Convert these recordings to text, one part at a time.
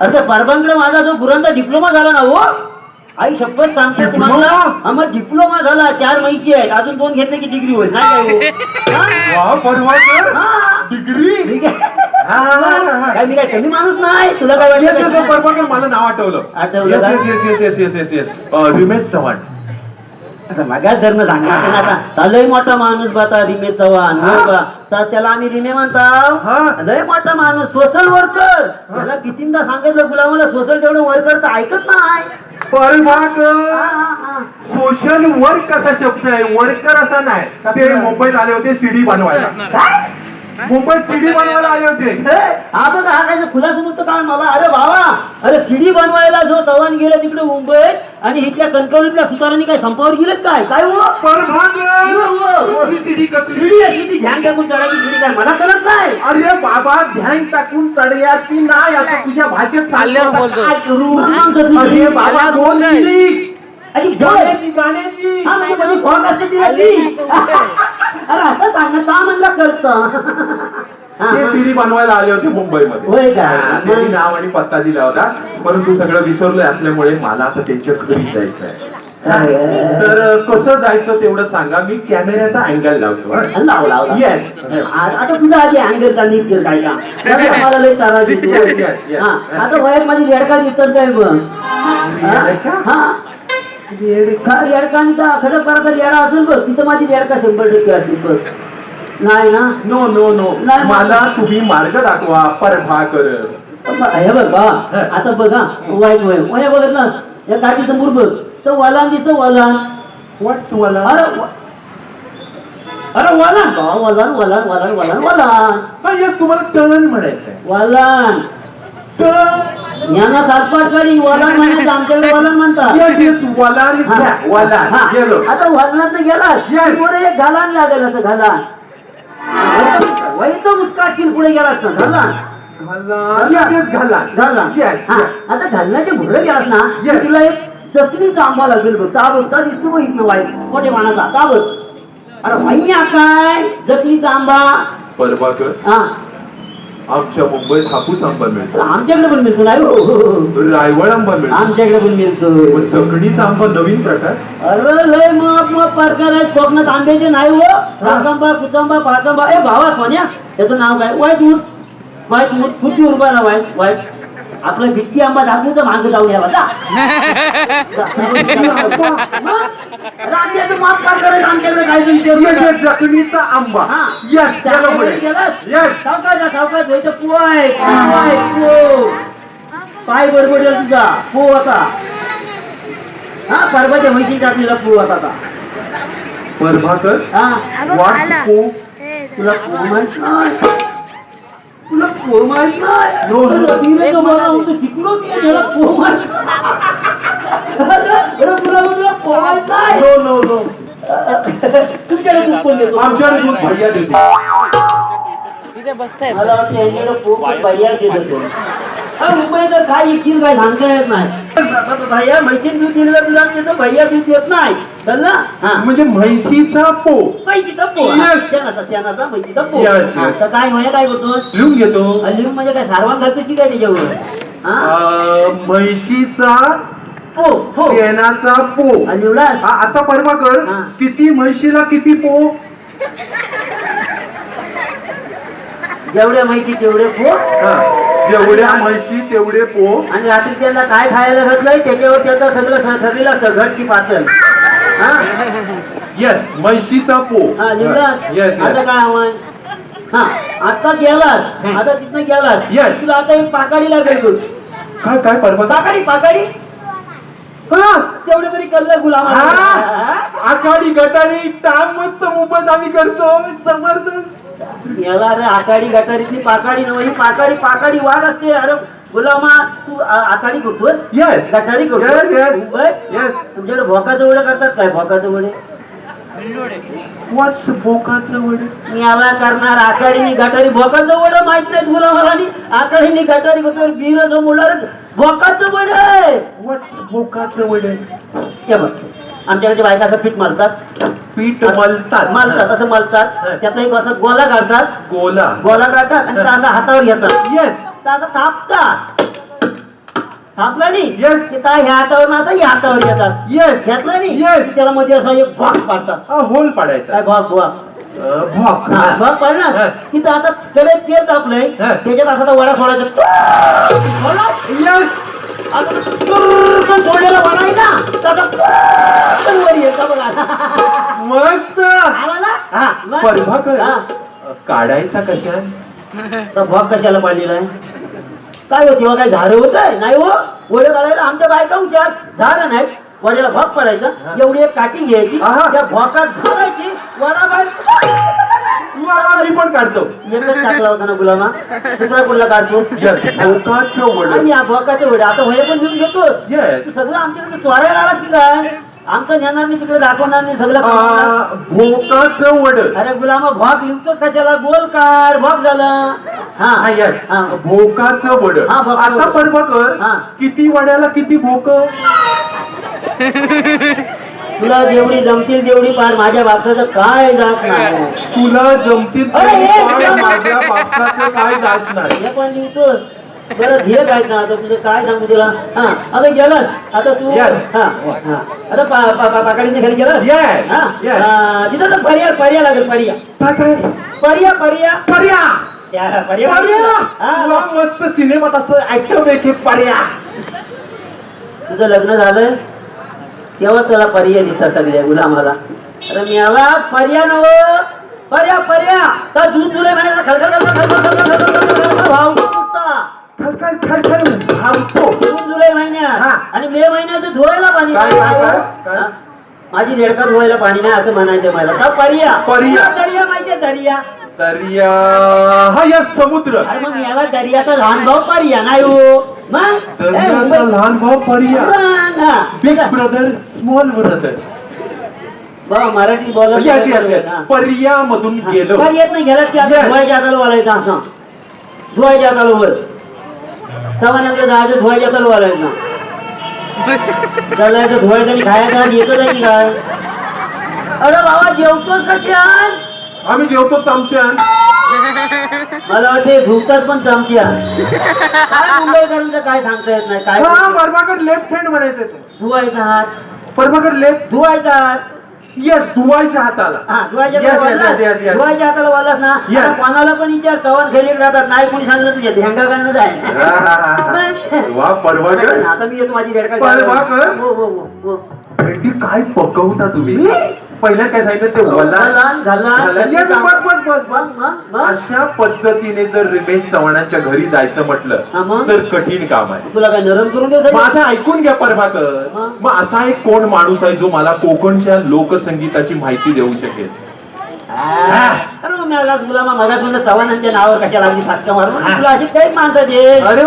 अरे परबांकडे माझा जो गुरांचा डिप्लोमा झाला ना हो आई शपथ सांगते तुम्हाला डिप्लोमा? हा, मग डिप्लोमा झाला चार महिची आहेत अजून दोन घेतले की डिग्री होईल नाही काय हो? हा? हा. डिग्री ठीक आहे. हा, हा. काय मी काय कमी माणूस नाही तुला काय वाटलं मला नाव आठवलं आठवलं येस का? Yes yes yes yes yes yes yes Rimesh Chavan आता मागास धर्म सांगा आता लय मोठा माणूस बाता रिमे चव्हाण हा? तर त्याला आम्ही रिमे हा. म्हणताव लय मोठा माणूस सोशल वर्कर. त्याला कितींदा सांगितलं गुलामाला सोशल तेवढं वर्कर तर ऐकत नाही. हा, हा, हा. सोशल वर्क असा शब्द आहे वर्कर असा नाही. ते मुंबईत आले होते सीडी बनवायला. मुंबईत सीडी बनवायला आले होते. हे, हा हा काय खुलासा म्हणतो काय मला अरे बाबा अरे सीडी बनवायला जो चव्हाण गेला तिकडे मुंबईत आणि इथल्या कणकवलीतल्या सुतारांनी काय संपावर गेलेत काय? काय हो? हो, हो. सीडी ध्यान टाकून चढायची काय? मला कळत नाही. अरे बाबा ध्यान टाकून चढयाची नाही. आता तुझ्या भाषेत. आता काय करू? अरे? बाबा दोन गाण्याची गाण्याची हा म्हणजे असते ती. अरे असं का म्हणलं कळतं ते सीडी बनवायला आले होते मुंबईमध्ये होय का? त्यांनी नाव आणि पत्ता दिला होता परंतु सगळं विसरलोय असल्यामुळे मला आता त्यांच्या घरी जायचं आहे तर अं, कसं जायचं तेवढं सांगा मी कॅमेऱ्याचा अँगल लावतो हं? लाव लाव लाव. Yes. आ- आता तुझा आधी अँगल का नीट कर काय का तारा. Yes, yes, yes. हा, आता वयात माझी रेडका दिसतात काय बघ रेडका? हा खा- रेडकांनी का खरं करा तर रेडा असेल बघ तिथं माझी रेडका शंभर टक्के असेल बघ नाही ना? नो नो नो नाही. मला तुम्ही मार्ग दाखवा परभाकर. ब- हे बघ बा. आता बघा वाईट वय वय बघितलास या गाठी समोर बघ. तर वलान दिसतं वलान. व्हॉट्स वाला अरे व- अरे वलान. बा वलान वलान वलान वलान वलान. हा यस तुम्हाला टर्न म्हणायचंय. वलान. यांना सातपाट काढी वलान म्हणायचं आमच्याकडे वलान म्हणतात. हा. हा. आता वजनात गेला. Yes. एक घालान लागेल असं घालान. वैत मुस्काटशील पुढे गेलास ना घालान. घाला यस यस घाला घालान. येस हा, आता घालण्याचे पुढे गेलास ना Yes. तर तुला एक चटणीचा आंबा लागेल बघ. ताबड ता दिसतो बघ इथनं वाईट. मोठे मानाचा ताबड अरे वाईया काय? जखलीचा आंबा हा. आमच्या मुंबईत हापूस आंबा मिळतो. आमच्याकडे पण मिळतो नाही हो, हो, हो. रायवळ आंबा मिळतो. आमच्याकडे पण मिळतो. पण चकणीचा आंबा नवीन प्रकार? अरे लय मग मग प्रकार आहेत. कोकणात आंब्याचे नाही हो. राजांबा कुचांबा पाचांबा ए भावा सोन्या त्याचं नाव काय? वाईट मूठ वाईट मूठ फुटी उरबा ना वाईट वाईट. आपला बिटकी आंबा दाखवू तर मागे जाऊ घ्यावा जा. आंब्याचं माप काय करायचं आमच्याकडे काय चकणीचा आंबा हा. यस सावकाश जा, सावकाश पो आहे पो आहे पो पाय बरोबर तुझा पो होता हा परवाच्या म्हशी टाकलेला पो होता आता प्रभाकर हा व्हॉट्स पो तुला पो नाही तुला म्हणतो, शिकलो मी त्याला अरे, तुला तुला माहीत नाही नो नो नो तुमच्याकडे दूध कोण देतो? आमच्याकडे दूध भैया देते तिथे बसतायत मला वाटतं यांच्याकडे खूप भैया देत हा, तर काय इतकी काय सांगता येत नाही. भैया दूध दिलं तुला देतो भैया दूध देत नाही. कळलं? हा. म्हणजे म्हैशीचा पो. म्हैशीचा पो. Yes. शेणाचा शेणाचा म्हैशीचा पो. Yes, हा. तर काय म्हणजे काय करतोस लिहून घेतो. लिहून म्हणजे काय सारवान घालतोस की काय त्याच्यावर? हा? अं, म्हैशीचा पो पो शेणाचा पो. हा, लिवलास हा, आता परभाकर हा. किती म्हैशीला किती पो? जेवढ्या म्हैशी तेवढे पो हा, जेवढ्या म्हैशी तेवढे पो आणि रात्री त्यांना काय खायला घातलंय त्याच्यावर त्याचं सगळं स- ठरलेलं असतं घट की पातळ. हा? येस म्हैशीचा पो हा येस आता काय हवंय? हा आता गेलास. आता तिथनं गेलास. Yes. तुला आता एक पाकाडी लागेल. काय काय पाकाडी पाकाडी? तेवढे तरी कल्ला गुलाम हा. आखाडी गटारी टांग मस्त मुंबईत आम्ही करतो जबरदस्त. याला अरे आकाडी गटारीतली पाकाडी नव्हे ही पाकाडी पाकाडी वाढ असते. अरे गुलामा तू आ- आकाडी करतोस? येस गटारी करतोस? येस तुमच्याकडे भोकाचं वडे करतात काय? भोकाचं वडे मी याला करणार आकाडीनी गटारी. भोकाचं वडं माहीत नाही तुला मला आणि आकाडीनी गटारी करतो बिरचं मुलार भोकाचं वडे बोकाचं वडे हे बघ आमच्याकडे बायका असं पीठ मारतात. पीठ मलतात. मारतात असं मारतात त्याचा एक असं गोला काढतात गोला. गोला काढतात आणि तो असा हातावर घेतात. येस तो असं थापतात. थांबला नाही. की काय ह्या हातावर आता या हातावर येतात येस घेतला नाही. की त्याला मध्ये असा एक भाग पाडतात होल पाडायचा. भाग भाग भॉक. हा. तिथं आता कडे तेल तापलंय. त्याच्यात असा वडा सोडायचा? येस सोडलेला वडा आहे ना त्याचा टुर्रकन वर येतं बघा. मस्त. हा मग? काढायचा कशा भाग कशाला पाडलेला आहे? काय हो तेव्हा काय झाडं होत आहे नाही हो. वडे काढायला आमच्या बायका विचार झाडं नाही वड्याला भाग पडायचा एवढी एक काठी घ्यायची. त्या भोकात घालायची वडा मी पण काढतो. एकच टाकला होता ना गुलामा. दुसरा कुठला काढतो? आणि या भोकाचे वडे. आता वय पण घेऊन घेतो सगळं आमच्याकडे चोरायला आला की काय? आमचं नाही तिकडे दाखवणार नाही सगळं करणार. भोकाचं वड. अरे गुलामा भाग लिहतोच कशाला? बोल काढ भाग झालं. हा. यस. भोकाचं वड. आता. प्रभाकर हा. किती वड्याला किती भोक? तुला जेवढी जमतील तेवढी पार माझ्या बापसाचं काय जात नाही. तुला जमतील अरे, तेवढी हे, पाड, माझ्या बापसाचं काय जात नाही. हे पण लिहितोस बरं हे काय ना आता तुझं काय सांगू तुला? हा आता गेलास आता तू Yes. हा हा. आता पा पा पा पाकडीने घरी गेलास Yes. हा. Yes. हा, तिथं तर पर्या पर्या लागेल पर्या. काय काय पर्या पर्या. पर्या. त्या पर्या. हा, मस्त सिनेमात असतं ऍक्टर पर्या. तुझं लग्न झालं? तेव्हा तुला पर्याय दिसतात सगळ्या गुलामाला. अरे मी आला पर्या नव पर्या पर्या. तर जून जुलै महिन्याचा खळखळ धावतो जून जुलै महिन्यात. हा. आणि मे महिन्यात धुवायला पाणी? हा? माझी रेडका धुवायला पाणी नाही असं म्हणायचं मला. का पर्या. पर्या. तुला दर्या माहितीये दर्या. दर्या हा यस समुद्र. अरे मग याला दर्याचा लहान भाऊ पर्या नाही हो. मुंबई- लहान भाऊ पर्या. Big brother small brother Marathi हा. पर्या मधून गेलो. येत नाही गेलात की आता. धुवायच्या हाताला वालायचं असं. धुवायच्या हाताला वर तेव्हा नंतर जायचं धुवायच्या हाताला वालायचं चालायचं धुवायचं आणि खायचं येतच की काय? अरे बाबा जेवतोस का छान आम्ही जेवतो चमच्यान मला वाटते धुवतात पण चमच्या काय मुंबईकरांचं काय सांगता येत नाही काय हा प्रभाकर लेफ्ट हँड म्हणायचं ते. धुवायचा हात. प्रभाकर लेफ्ट धुवायचा हात. येस धुवायच्या हाताला. हा धुवायच्या Yes, हाताला yes, वाढलास? yes, yes, yes. धुवायच्या हाताला वाढलास ना. Yes. आता कोणाला पण विचार तवान खेळी राहतात. नाही कोणी सांगितलं तुझ्या ध्यांगा जाय. वा आता मी येतो माझी रेडका परवाकर? हो हो हो हो. भेंडी काय पकवता तुम्ही? पहिल्या काय सांगितलं ते घालान. या, बस, बस, बस, बस. अशा पद्धतीने जर रमेश चव्हाणांच्या घरी जायचं म्हटलं? तर कठीण काम आहे. तुला काय नरम करून माझं ऐकून घ्या प्रभाकर. मग असा एक कोण माणूस आहे जो मला कोकणच्या लोकसंगीताची माहिती देऊ शकेल. अरे मग मला गुलामा मगात चव्हाणांच्या नावावर कशा लागली फाटका मारून. तुला अशी काही माणसं दे. अरे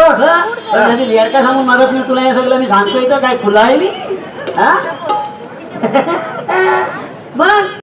सांगून मगात मी तुला हे सगळं मी सांगतोय तर काय खुला आहे मी? हा? मग